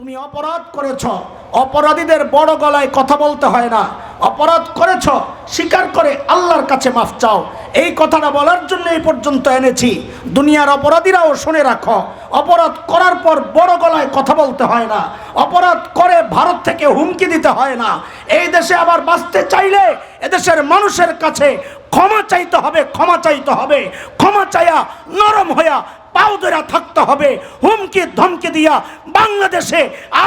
তুমি অপরাধ করেছ। অপরাধীদের বড় গলায় কথা বলতে হয় না। অপরাধ করেছ, স্বীকার করে আল্লাহর কাছে মাফ চাও। এই কথাটা বলার জন্য এই পর্যন্ত এনেছি। দুনিয়ার অপরাধীরাও শুনে রাখো। অপরাধ করার পর বড় গলায় কথা বলতে হয় না। অপরাধ করে ভারত থেকে হুমকি দিতে হয় না। এই দেশে আবার বাঁচতে চাইলে এদেশের মানুষের কাছে ক্ষমা চাইতে হবে, ক্ষমা চাইতে হবে। ক্ষমা চাইয়া নরম হইয়া পাও ধরা থাকতে হবে, হুমকি, ধমকি দিয়া বাংলাদেশে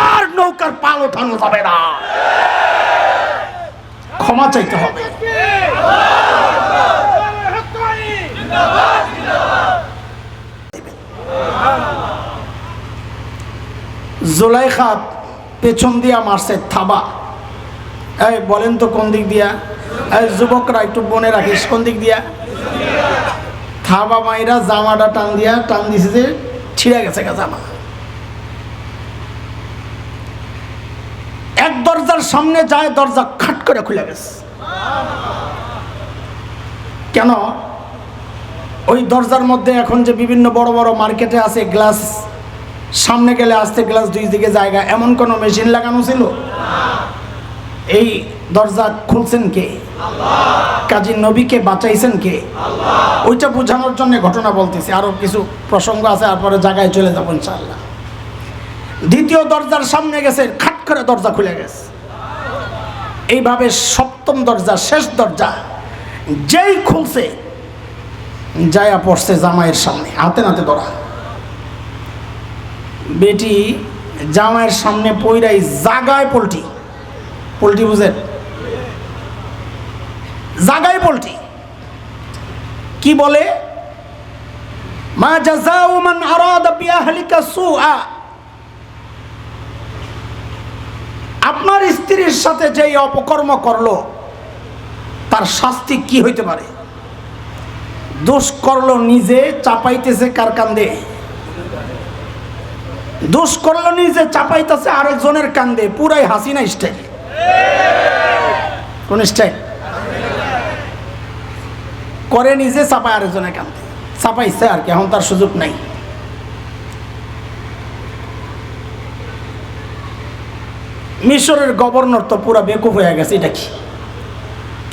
আর নৌকার পাল ওঠানো যাবে না। ক্ষমা চাইতে হবে। জোলাইখা পেছন দিয়া মারছে থাবা। এই বলেন তো কোন দিক দিয়া? এই যুবকরা একটু বনে রাখিস, কোন দিক দিয়া? থাবা মাইরা জামাটা টান দিয়া টান দিছে যে ছিঁড়ে গেছে গা জামা। এক দরজার সামনে যায়, দরজা খাট করে খুলে গেছে। কেন? ওই দরজার মধ্যে এখন যে বিভিন্ন বড় বড় মার্কেটে আছে গ্লাস, সামনে গেলে আসতে গ্লাস দুই দিকে জায়গা, এমন কোনো মেশিন লাগানো ছিল? এই দরজা খুলছেন কে? কাজী নবীকে বাঁচাইছেন কে? ওইটা বোঝানোর জন্য ঘটনা বলতেছি। আরও কিছু প্রসঙ্গ আছে, তারপরে জায়গায় চলে যাব ইনশাল্লাহ দ্বিতীয় দরজার সামনে গেছে, খাট করে দরজা খুলে গেছে। এইভাবে সপ্তম দরজা, শেষ দরজা, যেই খুলছে, যায়া পড়ছে জামাইয়ের সামনে, হাতে নাতে ধরা। বেটি, জামাইয়ের সামনে পইরাই জাগায় পোল্টি। পোল্ট্রি বুঝেন? জাগায় পোল্ট্রি কি বলে? মা আরাদা আপনার স্ত্রীর সাথে যেই অপকর্ম করল, তার শাস্তি কি হইতে পারে? দোষ করল নিজে, চাপাইতেছে কার কান্দে? দোষ করল নিজে, চাপাইতেছে আরেকজনের কান্দে। পুরাই হাসিনা স্টাইল। কোন স্টাইল? করে নিজে চাপায় আরেকজনের কান্দে। চাপাইছে আর কি, এখন তার সুযোগ নাই। মিশরের গভর্নর তো পুরা বেকুফ হয়ে গেছে, এটা কি?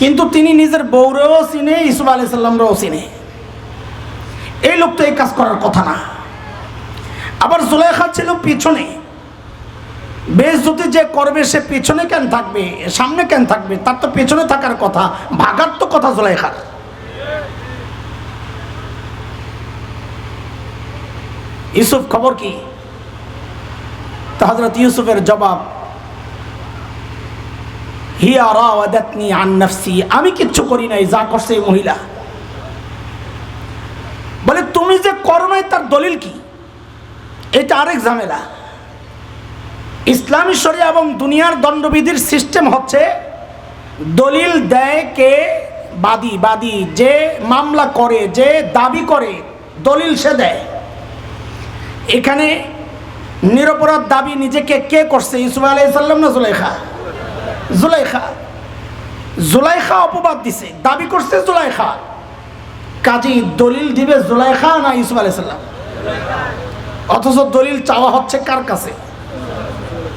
কিন্তু তিনি নিজের বৌরেও চিনে, ইসুফ আলি সাল্লামরাও চিনে। এই লোক তো এই কাজ করার কথা না। আবার জুলেখা ছিল পিছনে। বেশ যদি যে করবে, সে পিছনে কেন থাকবে, সামনে কেন থাকবে, তার তো পেছনে থাকার কথা, ভাগার তো কথা জুলেখার ইউসুফ খবর কি? তো হজরত ইউসুফের জবাব, হিয়া রাওয়াদাতনি আন নাফসি, আমি কিচ্ছু করি নাই, যা করছে এই মহিলা। বলে, তুমি যে করো নাই তার দলিল কি? এটা আরেক ঝামেলা। ইসলামী শরিয়া এবং দুনিয়ার দণ্ডবিধির সিস্টেম হচ্ছে, দলিল দেয় কে? বাদী বাদী, যে মামলা করে, যে দাবি করে, দলিল সে দেয়। এখানে নিরপরাধ দাবি নিজেকে কে করছে? ইসুফ আলাইসাল্লাম না জুলেখা জুলাইখা। জুলাইখা অপবাদ দিছে। দাবি করছে জুলাইখা। কাজী দলিল দিবে জুলাইখা না ইসুফ আলাইসাল্লাম অথচ দলিল চাওয়া হচ্ছে কার কাছে?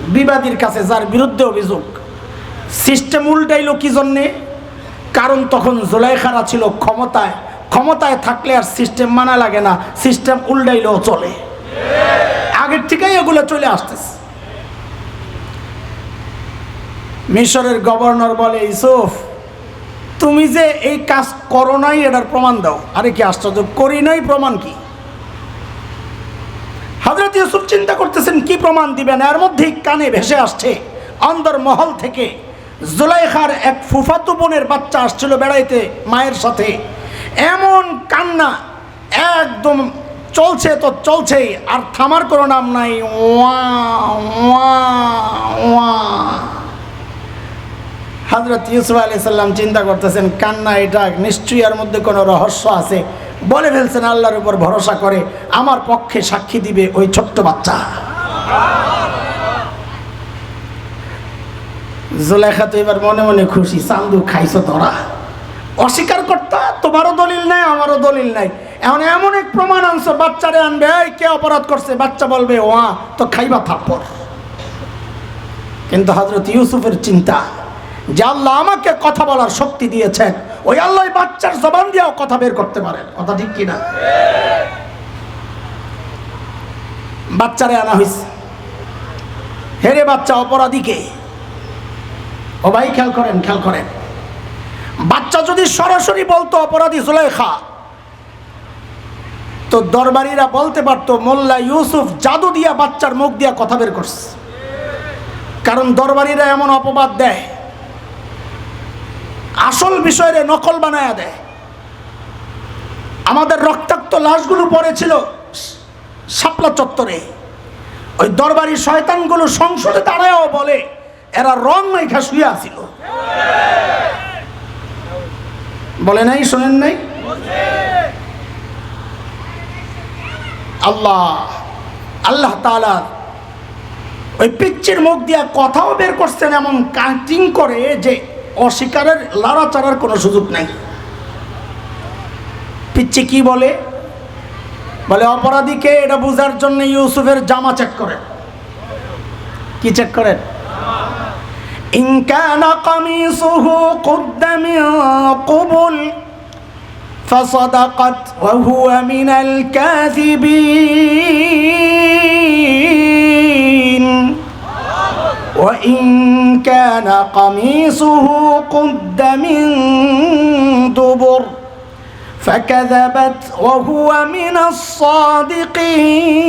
বিবাদীর কাছে, যার বিরুদ্ধে অভিযোগ। সিস্টেম উল্টাইল কি জন্যে? কারণ তখন জুলাইখারা ছিল ক্ষমতায়। ক্ষমতায় থাকলে আর সিস্টেম মানা লাগে না। সিস্টেম উল্টাইলেও চলে। আগের থেকেই এগুলো চলে আসতেছে। মিশরের গভর্নর বলে ইসুফ তুমি যে এই কাজ করো নাই, এটার প্রমাণ দাও। আরে কি আশ্চর্য, করি নাই, প্রমাণ কি? হজরত ইউসুফ চিন্তা করতেছেন, কি প্রমাণ দিবেন? এর মধ্যেই কানে ভেসে আসছে, অন্দর মহল থেকে জুলাইখার এক ফুফাতু বোনের বাচ্চা আসছিল বেড়াইতে মায়ের সাথে। এমন কান্না, একদম চলছে তো চলছেই, আর থামার কোনো নাম নাই। ওয়া ওয়া ওয়া। হজরত ইউসুফ আলি সাল্লাম চিন্তা করতেছেন, কান্না এটা, নিশ্চয়ই এর মধ্যে কোনো রহস্য আছে। বলে ফেলছেন, আল্লাহর উপর ভরসা করে, আমার পক্ষে সাক্ষী দিবে ওই ছোট্ট বাচ্চা। জুলেখা তো এবার মনে মনে খুশি, চান্দু খাইছো তোরা? অস্বীকার করতা, তোমারও দলিল নাই, আমারও দলিল নাই। এখন এমন এক প্রমাণ আনছো, বাচ্চারে আনবে, এই কে অপরাধ করছে? বাচ্চা বলবে, ওয়া, তো খাইবা থাপ্পড় কিন্তু হজরত ইউসুফের চিন্তা, যে আল্লাহ আমাকে কথা বলার শক্তি দিয়েছেন, ওই আল্লাহ বাচ্চার জবান দিয়েও কথা বের করতে পারেন। কথা ঠিক কিনা? বাচ্চারে আনা হয়েছে হেরে বাচ্চা অপরাধীকে ও ভাই, খেয়াল করেন খেয়াল করেন। বাচ্চা যদি সরাসরি বলতো, অপরাধী জুলেখা তো দরবারিরা বলতে পারতো, মোল্লা ইউসুফ জাদু দিয়া বাচ্চার মুখ দিয়া কথা বের করছে। কারণ দরবারিরা এমন অপবাদ দেয়। আসল বিষয়ে নকল বানায়া দেয়। আমাদের রক্তাক্ত লাশগুলো পড়েছিল শাপলা চত্বরে। ওই দরবারি শয়তানগুলো সংসদে দাঁড়ায়ও বলে, এরা রং মাইখা শুয়ে আসিল বলে নাই, শোনেন নাই? আল্লাহ আল্লাহ তালার ওই পিচ্ছির মুখ দিয়ে কথাও বের করছেন এমন কাটিং করে যে অস্বীকারের লাড়াচাড়ার কোনো সুযোগ নাই। পিচ্ছি কি বলে? বলে অপরাধীকে এটা বোঝার জন্য ইউসুফের জামা চেক করে। কি চেক করেন? ইনকানা কামিসুহু কুদ্দামিয়া কবুল فصدقت وهو من الكاذبين وإن كان قميصه قد من دبر فكذبت وهو من الصادقين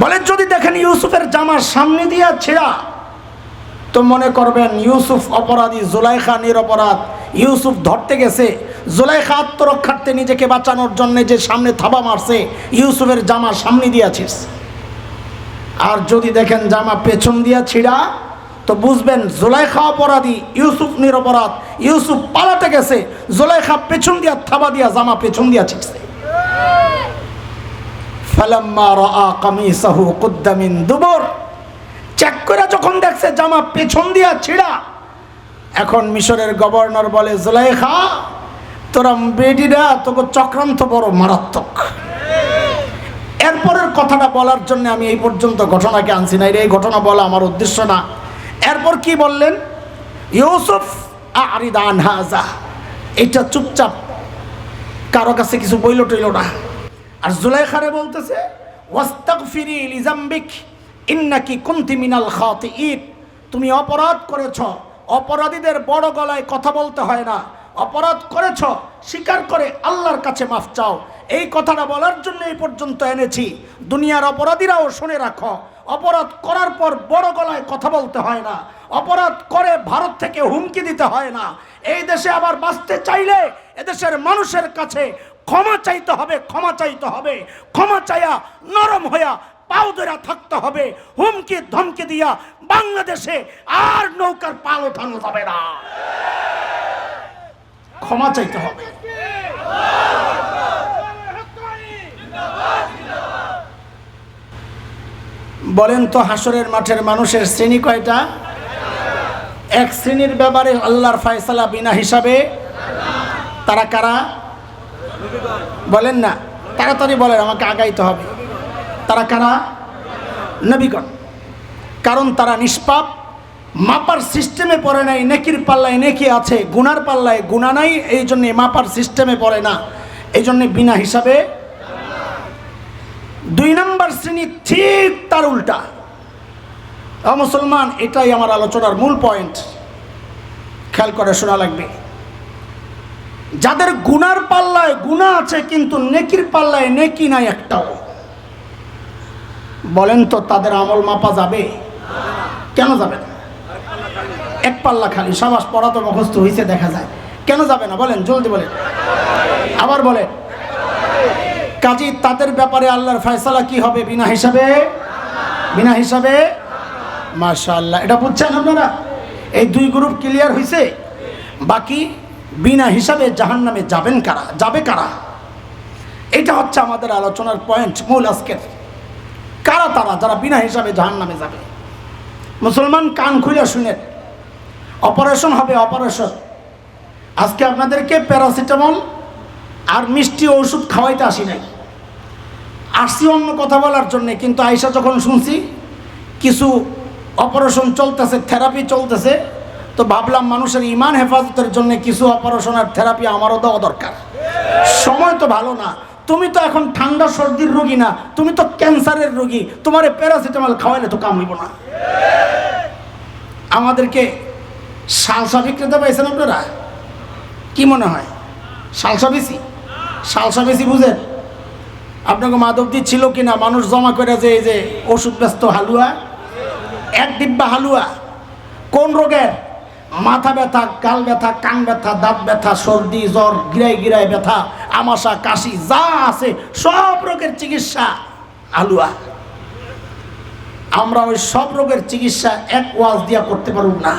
বলেন যদি দেখেন ইউসুফের জামার সামনে দিয়া ছেঁড়া তো মনে করবেন, ইউসুফ অপরাধী, জুলাইখা নিরপরাধ। ইউসুফ ধরতে গেছে। জুলাইখা আত্মরক্ষার্থে নিজেকে বাঁচানোর জন্য যে সামনে থাবা মারছে, ইউসুফের জামা সামনে দিয়াছিস আর যদি দেখেন জামা পেছন দিয়া ছিঁড়া, তো বুঝবেন জুলাইখা অপরাধী, ইউসুফ নিরপরাধ। ইউসুফ পালাতে গেছে। জুলাইখা পেছন দিয়া থাবা দিয়া জামা পেছন দিয়া ছিঁড়ছে। ফালাম্মা রাআ কামিসাহু কুদ্দা মিন দুবুর। চেক করে যখন দেখছে জামা পেছন দিয়া ছিড়া, এখন মিশরের গভর্নর বলে, জুলাইখা, তোরা বেডিরা তোকে চক্রান্ত বড় মারাত্মক। এরপরের কথাটা বলার জন্য আমি এই পর্যন্ত ঘটনাকে আনছি না। এই ঘটনা বলা আমার উদ্দেশ্য না। এরপর কি বললেন? ইউসুফ আরিদান হাজা এটা চুপচাপ, কারও কাছে কিছু বইল টইল না। আর জুলাইখারে বলতেছে, ওয়াস্তাগফিরি লিজাম্বিক ইন্নাকি কুনতি মিনাল খাতিইন তুমি অপরাধ করেছ, অপরাধীদের বড় গলায় কথা বলতে হয় না। অপরাধ করেছ, স্বীকার করে আল্লাহর কাছে মাফ চাও। এই কথাটা বলার জন্য এই পর্যন্ত এনেছি। দুনিয়ার অপরাধীরাও শুনে রাখো, অপরাধ করার পর বড় গলায় কথা বলতে হয় না। অপরাধ করে ভারত থেকে হুমকি দিতে হয় না। এই দেশে আবার বাঁচতে চাইলে এদেশের মানুষের কাছে ক্ষমা চাইতে হবে, ক্ষমা চাইতে হবে। ক্ষমা চাইয়া নরম হইয়া পাও থাকতে হবে, হুমকি, ধমকি দিয়া বাংলাদেশে আর নৌকার পাল ওঠানো যাবে না। ক্ষমা চাইতে হবে। বলেন তো হাসরের মাঠের মানুষের শ্রেণি কয়টা? এক শ্রেণির ব্যাপারে আল্লাহর ফয়সালা বিনা হিসাবে তারা কারা? বলেন না, তাড়াতাড়ি বলেন, আমাকে আগাইতে হবে। তারা কারা? নবীগণ। কারণ তারা নিষ্পাপ, মাপার সিস্টেমে পড়ে নাই, নেকির পাল্লায় নেকি আছে, গুনার পাল্লায় গুণা নাই, এই জন্যে মাপার সিস্টেমে পড়ে না। এই জন্যে বিনা হিসাবে দুই নম্বর শ্রেণি ঠিক তার উল্টা। মুসলমান, এটাই আমার আলোচনার মূল পয়েন্ট। খেয়াল করে শোনা লাগবে। যাদের গুনার পাল্লায় গুণা আছে, কিন্তু নেকির পাল্লায় নেকি নাই একটাও। বলেন তো তাদের আমল মাপা যাবে? কেন যাবে না? এক পাল্লা খালি সমাজ পড়া তো মুখস্থ হয়েছে দেখা যায়। কেন যাবে না? বলেন, জলদি বলেন। আবার বলেন। কাজী, তাদের ব্যাপারে আল্লাহর ফয়সালা কি হবে বিনা হিসাবে? বিনা হিসাবে? মাশাআল্লাহ। এটা বুঝছেন আপনারা? এই দুই গ্রুপ ক্লিয়ার হয়েছে বাকি বিনা হিসাবে জাহান নামে যাবেন কারা? যাবে কারা? এটা হচ্ছে আমাদের আলোচনার পয়েন্ট, মূল আজকের। কারা তারা? যারা বিনা হিসাবে জাহান নামে যাবে। মুসলমান কান খুলে শুনেন অপারেশন হবে, অপারেশন। আজকে আপনাদেরকে প্যারাসিটামল আর মিষ্টি ওষুধ খাওয়াইতে আসি নাই। আসছি অন্য কথা বলার জন্যে, কিন্তু আয়সা যখন শুনছি, কিছু অপারেশন চলতেছে, থেরাপি চলতেছে, তো ভাবলাম মানুষের ইমান হেফাজতের জন্য কিছু অপারেশন আর থেরাপি আমারও দেওয়া দরকার। সময় তো ভালো না। তুমি তো এখন ঠান্ডা সর্দির রোগী না, তুমি তো ক্যান্সারের রোগী, তোমার প্যারাসিটামল খাওয়াইলে তো কাম হইব না। আমাদেরকে সালসা বিক্রেতা পাইছেন আপনারা? কি মনে হয়? সালসা বেশি? সালসা বেশি বুঝেন? আপনাকে মাধবদি ছিল কি না মানুষ জমা করে যে এই যে ওষুধ ব্যস্ত হালুয়া, এক ডিব্বা হালুয়া, কোন রোগের? মাথা ব্যথা, গাল ব্যথা, কান ব্যথা, দাঁত ব্যথা, সর্দি, জ্বর, গিরাই গিরাই ব্যথা, আমাশা, কাশি, যা আছে সব রোগের চিকিৎসা আলুয়া। আমরা ওই সব রোগের চিকিৎসা এক ওয়াজ দিয়া করতে পারব না।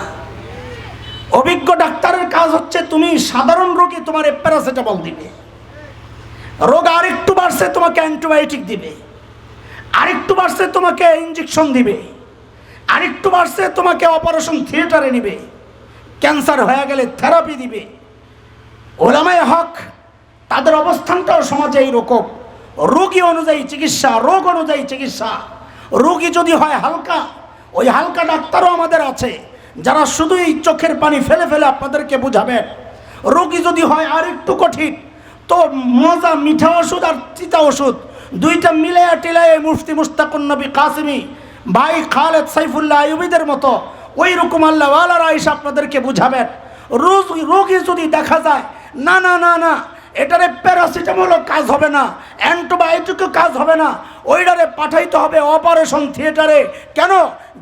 অভিজ্ঞ ডাক্তারের কাজ হচ্ছে তুমি সাধারণ রোগী তোমার প্যারাসিটামল দিবে। রোগ আরেকটু বাড়ছে তোমাকে অ্যান্টিবায়োটিক দিবে। আরেকটু বাড়ছে তোমাকে ইঞ্জেকশন দিবে। আরেকটু বাড়ছে তোমাকে অপারেশন থিয়েটারে নিবে। ক্যান্সার হয়ে গেলে থেরাপি দিবে। ওলামায় হক, তাদের অবস্থানটাও সমাজে এইরকম রোগী অনুযায়ী চিকিৎসা, রোগ অনুযায়ী চিকিৎসা। রোগী যদি হয় হালকা, ওই হালকা ডাক্তারও আমাদের আছে, যারা শুধুই চোখের পানি ফেলে ফেলে আপনাদেরকে বুঝাবেন। রোগী যদি হয় আর একটু কঠিন, তো মজা, মিঠা ওষুধ আর চিতা ওষুধ, দুইটা মিলাইয়া টিলাইয়া মুফতি মুস্তাকুন নবী কাসিমি, ভাই খালেদ সাইফুল্লাহ আইয়ুবিদের মতো ওই রকম আল্লাহ আলারা এসে আপনাদেরকে বুঝাবেন। রোগ রোগী যদি দেখা যায়, না না না না, এটারে প্যারাসিটামলও কাজ হবে না অ্যান্টিবায়োটিকও কাজ হবে না, ওইটারে পাঠাইতে হবে অপারেশন থিয়েটারে। কেন?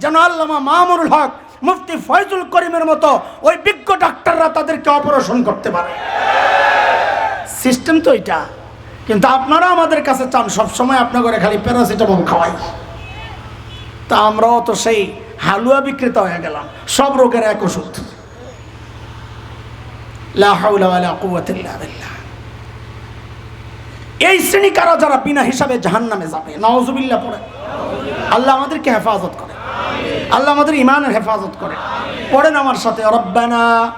যেন আল্লামা মামুনুল হক, মুফতি ফয়জুল করিমের মতো ওই বিজ্ঞ ডাক্তাররা তাদেরকে অপারেশন করতে পারে। সিস্টেম তো এটা। কিন্তু আপনারা আমাদের কাছে চান, সবসময় আপনাদের খালি প্যারাসিটামল খাওয়াই। তা আমরাও তো সেই হালুয়া বিক্রেতা হয়ে গেলাম। সব রোগের এক ওষুধ। এই শ্রেণি কারা যারা বিনা হিসাবে জাহান নামে যাবে? নওয়াজুবিল্লা পড়ে। আল্লাহ আমাদেরকে হেফাজত করে। আল্লাহ আমাদের ইমানের হেফাজত করে। পড়েন আমার সাথে অরব্বানা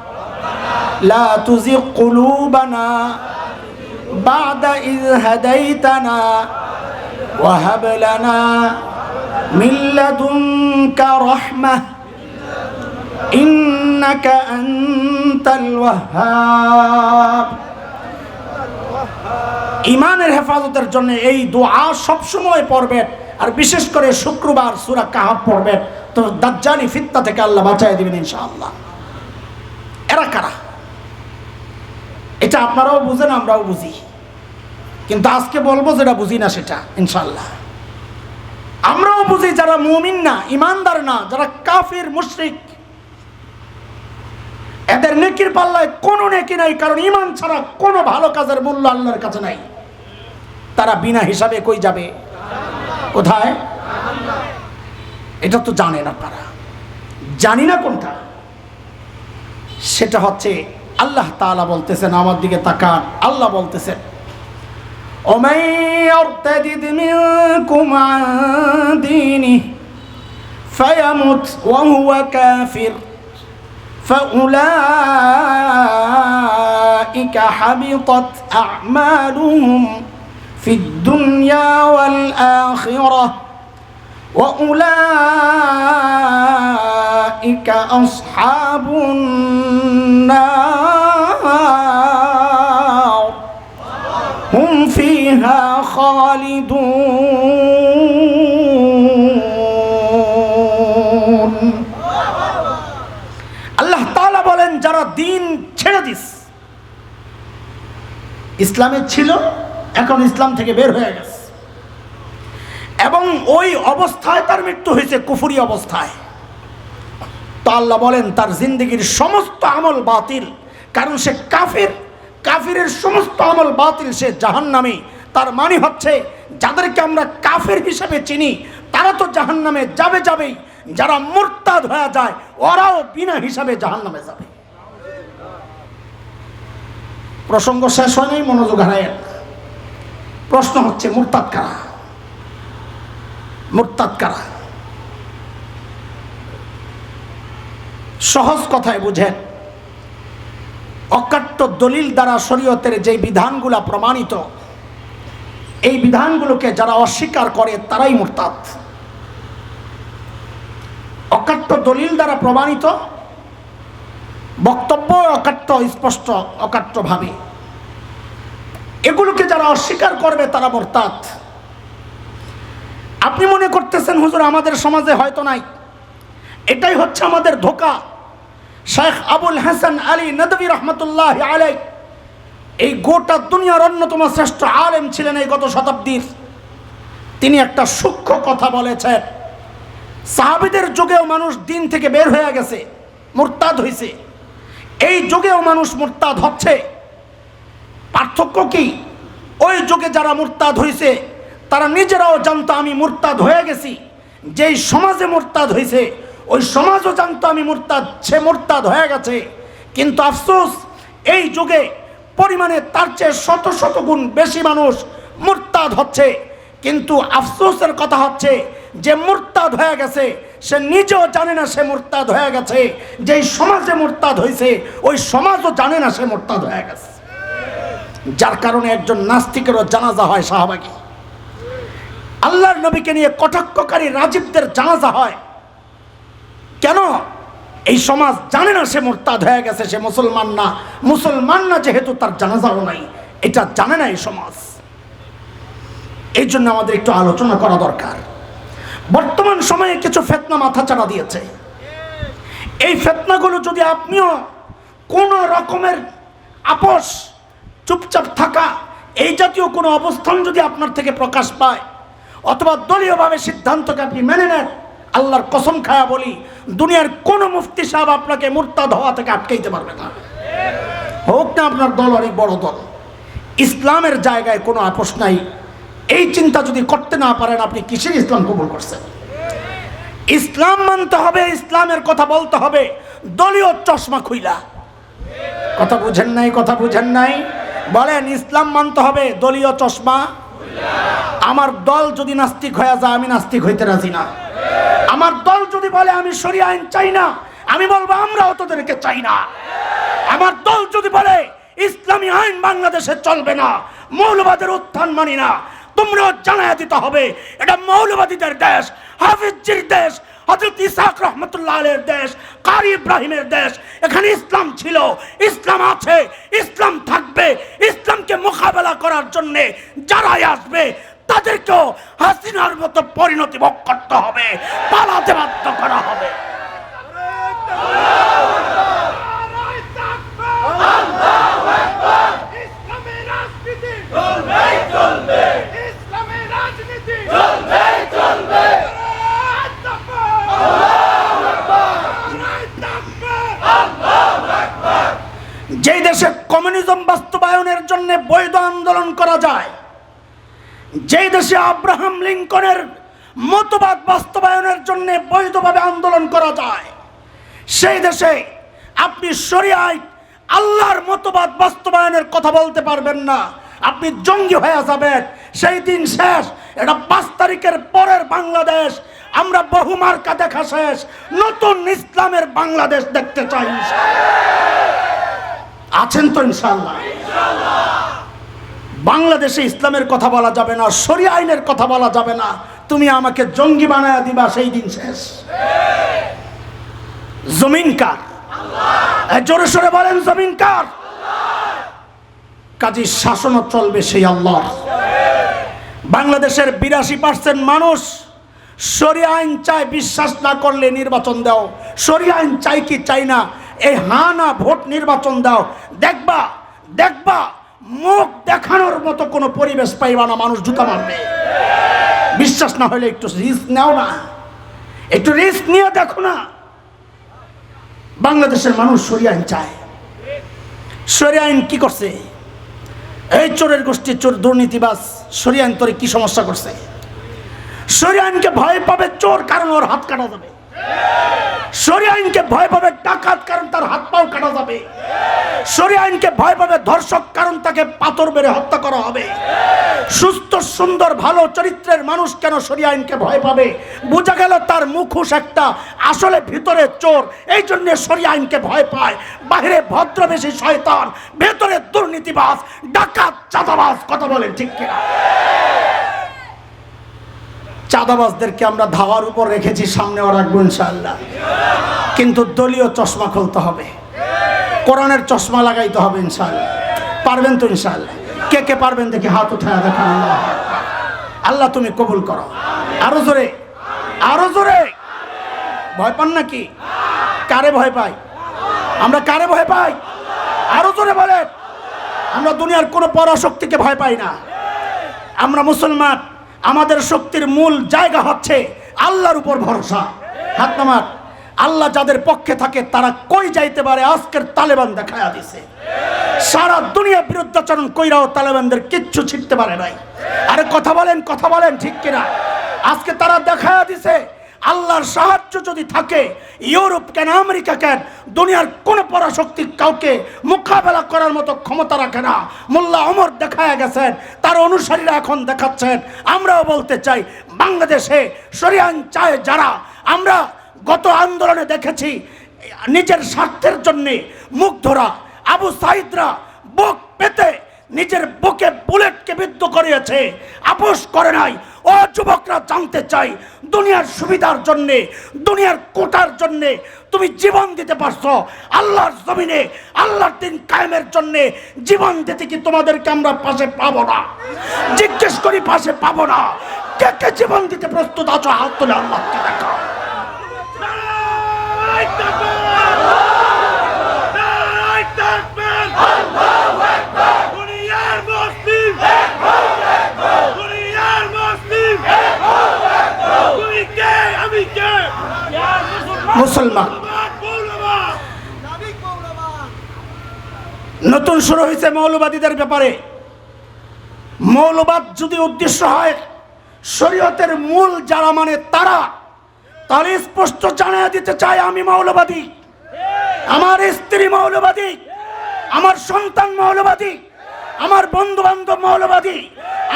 লা তুজি কুলুবানা বাদা ইজ হাদাইতানা ওয়াহাব লানা মিল্লাদুনকা রহমাহ ইন্নাকা আনতাল ওয়াহ্হাব ইমানের হেফাজতের জন্য এই দোয়া সবসময় পড়বেন আর বিশেষ করে শুক্রবার সুরা কাহাব পড়বেন তো দাজ্জালি ফিত্তা থেকে আল্লাহ বাঁচাই দিবেন ইনশাআল্লাহ। এরা কারা? এটা আপনারাও বুঝেন, আমরাও বুঝি। কিন্তু আজকে বলব যেটা বুঝি না সেটা ইনশাল্লাহ আমরাও বুঝি যারা মুমিন না, ইমানদার না, যারা কাফির, মুশরিক। এদের নেকির পাল্লায় কোনো নেকি নাই, কারণ ইমান ছাড়া কোনো ভালো কাজের মূল্য আল্লাহর কাছে নাই। তারা বিনা হিসাবে কই যাবে? কোথায়? এটা তো জানে না তারা জানি না কোনটা। সেটা হচ্ছে আল্লাহ তাআলা বলতেছেন, আমার দিকে তাকান, আল্লাহ বলতেছেন। ومن يرتد منكم عن دينه فيمت وهو كافر فأولئك حبطت أعمالهم في الدنيا والآخرة وأولئك أصحاب النار هم فيها خالدون আল্লাহ তাআলা বলেন যারা দিন ছেড়ে দিস ইসলামে ছিল এখন ইসলাম থেকে বের হয়ে গেছে এবং ওই অবস্থায় তার মৃত্যু হয়েছে কুফুরি অবস্থায় তো আল্লাহ বলেন তার জিন্দগির সমস্ত আমল বাতিল কারণ সে কাফির কাফিরের সমস্ত আমল বাতিল সে জাহান্নামী তার মানে হচ্ছে, যাদেরকে আমরা কাফের হিসেবে চিনি, তারা তো জাহান্নামে যাবে যাবেই। যারা মুরতাদ হয়ে যায়, ওরাও বিনা হিসাবে জাহান্নামে যাবে। প্রসঙ্গ শেষ হয়নি, মনোযোগ হারায় প্রশ্ন হচ্ছে, মুরতাদ কারা? মুরতাদ কারা? সহজ কথায় বুঝেন, অকাট্য দলিল দ্বারা শরীয়তের যে বিধানগুলা প্রমাণিত এই বিধানগুলোকে যারা অস্বীকার করে, তারাই মোরতাদ। অকাট্য দলিল দ্বারা প্রমাণিত, বক্তব্য অকাট্য, স্পষ্ট, অকাট্যভাবে। এগুলোকে যারা অস্বীকার করবে, তারা মোরতাদ। আপনি মনে করতেছেন, হুজুর, আমাদের সমাজে হয়তো নাই। এটাই হচ্ছে আমাদের ধোকা। শেখ আবুল হাসান আলী নদবী রহমতুল্লাহ আলাই এই গোটা দুনিয়ার অন্যতম শ্রেষ্ঠ আলেম ছিলেন এই গত শতাব্দীর। তিনি একটা সূক্ষ্ম কথা বলেছেন। সাহাবিদের যুগেও মানুষ দিন থেকে বের হয়ে গেছে, মোরতাদ হয়েছে এই যুগেও মানুষ মোরতাদ হচ্ছে। পার্থক্য কি? ওই যুগে যারা মুরতাদ হয়েছে তারা নিজেরাও জানতো আমি মুরতাদ হয়ে গেছি। যেই সমাজে মুরতাদ হয়েছে ওই সমাজও জানতো আমি মুরতাদ, সে মুরতাদ হয়ে গেছে। কিন্তু আফসোস, এই যুগে পরিমাণে তার চেয়ে শত শত গুণ বেশি মানুষ মুরতাদ হচ্ছে। কিন্তু আফসোসের কথা হচ্ছে যে মুরতাদ হয়ে গেছে, সে নিজেও জানে না সে মুরতাদ হয়ে গেছে। যেই সমাজে মুরতাদ হয়েছে ওই সমাজও জানে না সে মুরতাদ হয়ে গেছে। যার কারণে একজন নাস্তিকেরও জানাজা হয় শাহবাগী। আল্লাহর নবীকে নিয়ে কটাক্ষকারী রাজীবদের জানাজা হয়। কেন? এই সমাজ জানে না সে মোরতাদ হয়ে গেছে, সে মুসলমান না। মুসলমান না যেহেতু তার জানাজাও নাই, এটা জানে না এই সমাজ। এই জন্য আমাদের একটু আলোচনা করা দরকার। বর্তমান সময়ে কিছু ফেতনা মাথা চাড়া দিয়েছে। এই ফেতনাগুলো যদি আপনিও কোন রকমের আপোষ, চুপচাপ থাকা, এই জাতীয় কোনো অবস্থান যদি আপনার থেকে প্রকাশ পায়, অথবা দলীয়ভাবে সিদ্ধান্তকে আপনি মেনে নেন আল্লাহর কসম খায়া বলি, দুনিয়ার কোন মুফতি সাহেব আপনাকে মুরতাদ হওয়া থেকে আটকাইতে পারবে না। হোক না আপনার দল অনেক বড় দল, ইসলামের জায়গায় কোনো আপোষ নাই। এই চিন্তা যদি করতে না পারেন, আপনি কিসের ইসলাম কবুল করছেন? ইসলাম মানতে হবে, ইসলামের কথা বলতে হবে। দলীয় চশমা খুইলা। কথা বুঝেন নাই, কথা বুঝেন নাই। বলেন, ইসলাম মানতে হবে, দলীয় চশমা। আমার দল যদি নাস্তিক হয়ে যায়, আমি নাস্তিক হইতে রাজি না। আমার দল যদি বলে, আমি সরি আইন চাই না, আমি বলব, আমরাও তোদেরকে চাই না। আমার দল যদি বলে, ইসলামী আইন বাংলাদেশে চলবে না, মৌলবাদের উত্থান মানি না, তোমরাও জানায় দিতে হবে, এটা মৌলবাদীদের দেশ হাফিজির দেশ হজরত ইসাক রহমতুল্লাহ আলের দেশ, কারি ইব্রাহিমের দেশ, এখানে ইসলাম ছিল। ইসলাম আছে, ইসলাম থাকবে। ইসলামকে মোকাবেলা করার জন্যে যারাই আসবে, তাদেরকেও হাসিনার মতো পরিণতি ভোগ করতে হবে, পালাতে বাধ্য করা হবে। কমিউনিজম বাস্তবায়নের জন্য বৈধ আন্দোলন করা যায়। যেই দেশে আব্রাহাম লিঙ্কনের মতবাদ বাস্তবায়নের জন্য বৈধভাবে আন্দোলন করা যায়, সেই দেশে আপনি শরিয়ায় আল্লাহর মতবাদ বাস্তবায়নের কথা বলতে পারবেন না। আপনি জঙ্গি হয়ে যাবেন। সেই দিন শেষ। এটা পাঁচ তারিখের পরের বাংলাদেশ। আমরা বহু মার্কা দেখা শেষ। নতুন ইসলামের বাংলাদেশ দেখতে চাই। আছেন তো ইনশাল্লাহ বাংলাদেশে ইসলামের কথা বলা যাবে না, শরিয়া আইনের কথা বলা যাবে না। তুমি আমাকে জঙ্গি বানায় দিবা, সেই দিন শেষ। জমিন কার? জোরে সোরে বলেন, জমিন কার? কাজী শাসনও চলবে সেই আল্লাহ বাংলাদেশের বিরাশি পার্সেন্ট মানুষ সরিয়া আইন চায়, বিশ্বাস না করলে নির্বাচন দাও। সরিয়া আইন চাই কি চাই না এই হা না ভোট নির্বাচন দাও। দেখবা দেখবা, মুখ দেখানোর মতো কোনো পরিবেশ পাইবা না, মানুষ জুতা মারবে। বিশ্বাস না হলে একটু রিস্ক নাও না। একটু রিস্ক নিয়ে দেখো না। বাংলাদেশের মানুষ সরিয়া আইন চায়। সরিয়া আইন কি করছে? এই চোরের গোষ্ঠী, চোর দুর্নীতিবাস সরিয়ান তোরে কি সমস্যা করছে? সরিয়ানকে ভয় পাবে, চোর কারণ ওর হাত কাটা যাবে। সরি আইনকে ভয় পাবে ডাকাত, কারণ তার হাত পাও কাটা যাবে। সরি আইনকে ভয় পাবে ধর্ষক, কারণ তাকে পাথর মেরে হত্যা করা হবে। সুস্থ, সুন্দর, ভালো চরিত্রের মানুষ কেন সরি আইনকে ভয় পাবে? বোঝা গেল তার মুখোশ একটা আসলে ভিতরে চোর, এই জন্য সরি আইনকে ভয় পায়। বাইরে ভদ্রবেশী শয়তান, ভেতরে দুর্নীতিবাস ডাকাত, চাঁদাবাজ, কথা বলেন ঠিক কিনা? চাঁদাবাজদেরকে আমরা ধাওয়ার উপর রেখেছি সামনেও রাখব ইনশাল্লাহ কিন্তু দলীয় চশমা খুলতে হবে। কোরআনের চশমা লাগাইতে হবে ইনশাল্লাহ পারবেন তো ইনশাল্লাহ কে কে পারবেন দেখি হাত উঠায় দেখান আল্লাহ। আল্লাহ তুমি কবুল করো। আরও জোরে। আরও জোরে। ভয় পান নাকি? কারে ভয় পাই? আমরা কারে ভয় পাই? আরও জোরে বলে আমরা দুনিয়ার কোনো পরাশক্তিকে ভয় পাই না। আমরা মুসলমান। আমাদের শক্তির মূল জায়গা হচ্ছে আল্লাহর উপর ভরসা। হাত নামার। আল্লাহ যাদের পক্ষে থাকে, তারা কই যাইতে পারে? আজকের তালেবান দেখায়া দিছে। সারা দুনিয়া বিরুদ্ধাচরণ কইরাও তালেবানদের কিচ্ছু ছিটতে পারে নাই। আরে কথা বলেন কথা বলেন, ঠিক কিনা? আজকে তারা দেখায়া দিছে আল্লাহর সাহায্য যদি থাকে, ইউরোপ কেন, আমেরিকা কেন, দুনিয়ার কোন পরাশক্তি কাউকে মোকাবেলা করার মতো ক্ষমতা রাখে না। মোল্লা অমর দেখায় গেছেন, তার অনুসারীরা এখন দেখাচ্ছেন। আমরাও বলতে চাই, বাংলাদেশে সরিয়ান চায় যারা, আমরা গত আন্দোলনে দেখেছি, নিজের স্বার্থের জন্যে মুখ ধরা, আবু সাইদরা বুক পেতে নিজের বুকে বুলেটকে বিদ্ধ করিয়েছে। আপোষ করে নাই। ও যুবকরা জানতে চাই দুনিয়ার সুবিধার জন্যে, দুনিয়ার কোটার জন্যে তুমি জীবন দিতে পারছ। আল্লাহর জমিনে, আল্লাহর দিন কায়েমের জন্যে জীবন দিতে কি তোমাদেরকে আমরা পাশে পাবো না? জিজ্ঞেস করি, পাশে পাবো না। কে কে জীবন দিতে প্রস্তুত আছো? হাত তুলে আল্লাহকে দেখাও নারায় তাকবীর নারায় তাকবীর দুনিয়ার মুসলিম দুনিয়ার মুসলিম তুই কে আমি কে মুসলমান। নতুন শুরু হয়েছে মৌলবাদীদের ব্যাপারে। মৌলবাদ যদি উদ্দেশ্য হয়, শরীয়তের মূল যারা মানে তারা, তাহলে স্পষ্ট জানিয়ে দিতে চাই আমি মৌলবাদী। আমার স্ত্রী মৌলবাদী, আমার সন্তান মৌলবাদী, আমার বন্ধু বান্ধব মৌলবাদী,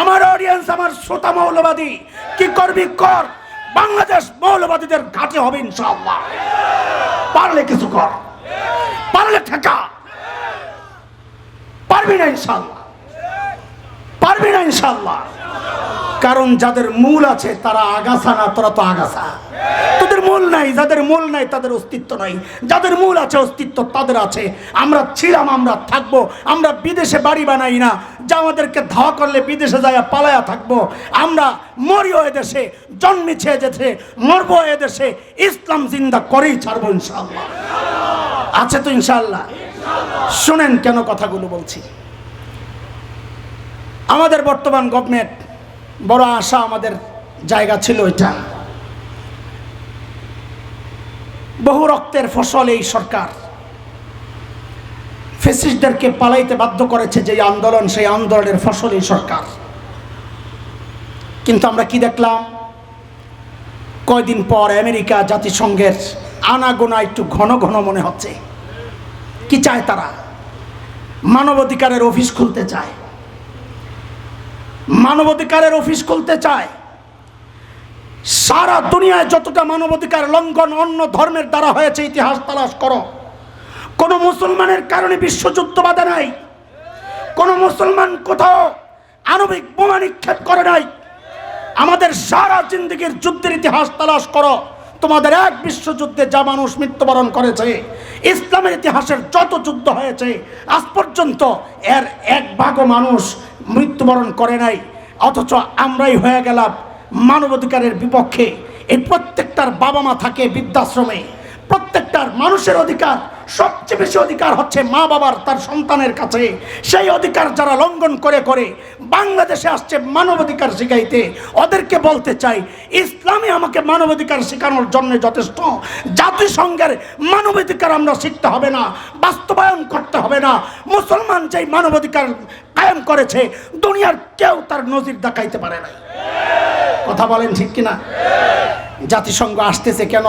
আমার অডিয়েন্স আমার শ্রোতা মৌলবাদী। কি করবি কর। বাংলাদেশ মৌলবাদীদের ঘাটে হবে ইনশাআল্লাহ। পারলে কিছু কর। পারলে ঠেকা। পারবি না ইনশাল্লাহ পারবি না ইনশাল্লাহ কারণ যাদের মূল আছে, তারা আগাছা না, তোরা তো আগাছা। তোদের মূল নাই, যাদের মূল নাই, তাদের অস্তিত্ব নাই। যাদের মূল আছে, অস্তিত্ব তাদের আছে। আমরা ছিলাম, আমরা থাকব। আমরা বিদেশে বাড়ি বানাই না। যা আমাদেরকে ধাওয়া করলে বিদেশে যায় পালায়া থাকব। আমরা মরিও এদেশে জন্মেছে এদেশে মরবো এদেশে ইসলাম জিন্দা করেই ছাড়বো ইনশাল্লাহ আছে তো ইনশাল্লাহ শুনেন কেন কথাগুলো বলছি। আমাদের বর্তমান গভর্নমেন্ট বড় আশা আমাদের জায়গা ছিল এটা। বহু রক্তের ফসল এই সরকার। ফেসিস্টদেরকে পালাইতে বাধ্য করেছে যে আন্দোলন, সেই আন্দোলনের ফসল এই সরকার। কিন্তু আমরা কি দেখলাম? কয়দিন পর আমেরিকা জাতিসংঘের আনাগোনা একটু ঘন ঘন মনে হচ্ছে। কি চায় তারা? মানবাধিকারের অফিস খুলতে চায়। মানবাধিকারের অফিস খুলতে চায়। সারা দুনিয়ায় যতটা মানবাধিকার লঙ্ঘন অন্য ধর্মের দ্বারা হয়েছে, ইতিহাস তালাশ করো। কোনো মুসলমানের কারণে বিশ্বযুদ্ধ বাধে নাই। কোনো মুসলমান কোথাও আণবিক বোমা নিক্ষেপ করে নাই। আমাদের সারা জিন্দগির যুদ্ধের ইতিহাস তালাশ করো। তোমাদের এক বিশ্বযুদ্ধে যা মানুষ মৃত্যুবরণ করেছে, ইসলামের ইতিহাসের যত যুদ্ধ হয়েছে, আজ পর্যন্ত এর এক ভাগও মানুষ মৃত্যুবরণ করে নাই, অথচ আমরাই হয়ে গেলাম মানবাধিকারের বিপক্ষে। এই প্রত্যেকটার বাবা মা থাকে বৃদ্ধাশ্রমে, প্রত্যেকটার মানুষের অধিকার সবচেয়ে বেশি অধিকার হচ্ছে মা বাবার, তার সন্তানের কাছে। সেই অধিকার যারা লঙ্ঘন করে করে, বাংলাদেশে আসছে মানবাধিকার শিখাইতে। ওদেরকে বলতে চাই, ইসলামে আমাকে মানবাধিকার শেখানোর জন্য যথেষ্ট। জাতিসংঘের মানবাধিকার আমরা শিখতে হবে না, বাস্তবায়ন করতে হবে না। মুসলমান যেই মানবাধিকার কায়েম করেছে, দুনিয়ার কেউ তার নজির দেখাইতে পারে নাই। কথা বলেন ঠিক কিনা? জাতিসংঘ আসতেছে কেন?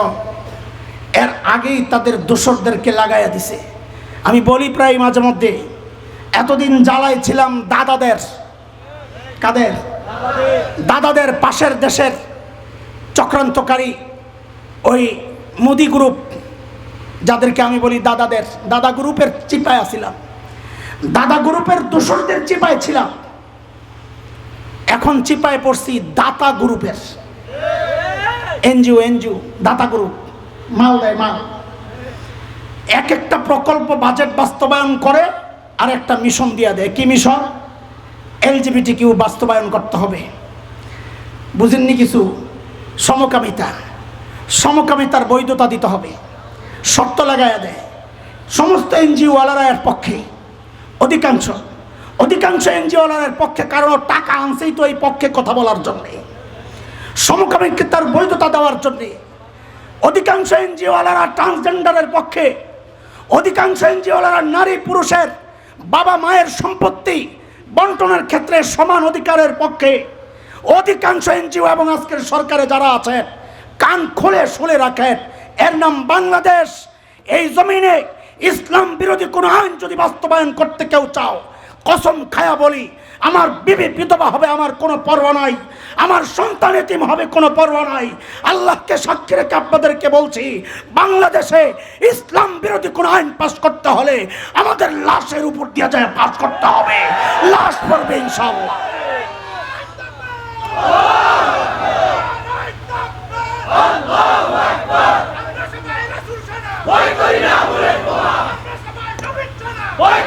এর আগেই তাদের দোসরদেরকে লাগাইয়া দিছে। আমি বলি প্রায় মাঝে মধ্যে, এতদিন জ্বালাই ছিলাম দাদাদের, কাদের? দাদাদের পাশের দেশের চক্রান্তকারী ওই মোদি গ্রুপ, যাদেরকে আমি বলি দাদাদের, দাদা গ্রুপের চিপায় আছিলাম। দাদা গ্রুপের দোসরদের চিপায় ছিলাম। এখন চিপায় পড়ছি দাতা গ্রুপের। এনজিও এনজিও, দাতা গ্রুপ। মাল দেয় মাল। এক একটা প্রকল্প বাজেট বাস্তবায়ন করে, আর একটা মিশন দিয়ে দেয়। কি মিশন এলজিবিটি কিউ বাস্তবায়ন করতে হবে। বুঝেননি কিছু? সমকামিতা। সমকামিতার বৈধতা দিতে হবে। শর্ত লাগাইয়া দেয়। সমস্ত এনজিওওয়ালারা এর পক্ষে। অধিকাংশ। অধিকাংশ এনজিওওয়ালার পক্ষে, কারণ টাকা আনছেই তো এই পক্ষে কথা বলার জন্যে। সমকামিতার বৈধতা দেওয়ার জন্যে। অধিকাংশ এনজিওওয়ালারা ট্রান্সজেন্ডারের পক্ষে, অধিকাংশ এনজিওওয়ালারা নারী পুরুষের বাবা মায়ের সম্পত্তি বন্টনের ক্ষেত্রে সমান অধিকারের পক্ষে। অধিকাংশ এনজিও এবং আজকের সরকারে যারা আছেন, কান খুলে শুলে রাখেন, এর নাম বাংলাদেশ। এই জমিনে ইসলাম বিরোধী কোনো আইন যদি বাস্তবায়ন করতে কেউ চাও, কসম খায়া বলি আমার বিবি বিধবা হবে আমার কোনো পর্ব নাই। আমার সন্তান এতিম হবে কোনো পর্ব নাই। আল্লাহকে সাক্ষী রেখে আপনাদেরকে বলছি বাংলাদেশে ইসলাম বিরোধী কোনো আইন পাশ করতে হলে আমাদের লাশের উপর দিয়ে যায় পাশ করতে হবে। লাশ পড়বে ইনশাল্লাহ ভয়